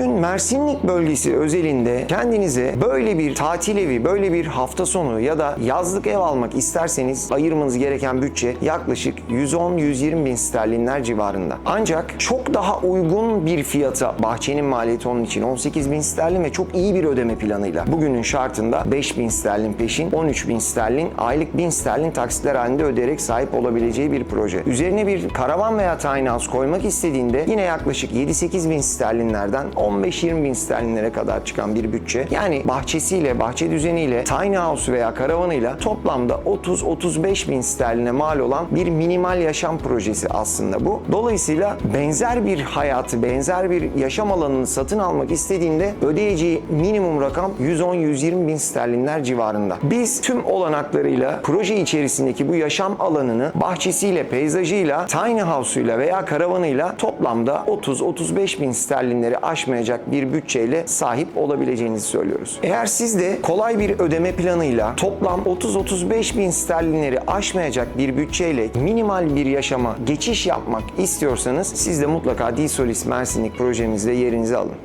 Bugün Mersinlik bölgesi özelinde kendinize böyle bir tatil evi, böyle bir hafta sonu ya da yazlık ev almak isterseniz ayırmanız gereken bütçe yaklaşık 110-120 bin sterlinler civarında. Ancak çok daha uygun bir fiyata bahçenin maliyeti onun için 18 bin sterlin ve çok iyi bir ödeme planıyla bugünün şartında 5 bin sterlin peşin, 13 bin sterlin, aylık 1000 sterlin taksitler halinde ödeyerek sahip olabileceği bir proje. Üzerine bir karavan veya tiny house koymak istediğinde yine yaklaşık 7-8 bin sterlinlerden 15-20 bin sterlinlere kadar çıkan bir bütçe. Yani bahçesiyle, bahçe düzeniyle, tiny house veya karavanıyla toplamda 30-35 bin sterline mal olan bir minimal yaşam projesi aslında bu. Dolayısıyla benzer bir hayatı, benzer bir yaşam alanını satın almak istediğinde ödeyeceği minimum rakam 110-120 bin sterlinler civarında. Biz tüm olanaklarıyla proje içerisindeki bu yaşam alanını bahçesiyle, peyzajıyla, tiny house'uyla veya karavanıyla toplamda 30-35 bin sterlinleri aşmayacak bir bütçeyle sahip olabileceğinizi söylüyoruz. Eğer siz de kolay bir ödeme planıyla toplam 30-35 bin sterlinleri aşmayacak bir bütçeyle minimal bir yaşama geçiş yapmak istiyorsanız siz de mutlaka D-Solis Mersinlik projemizde yerinizi alın.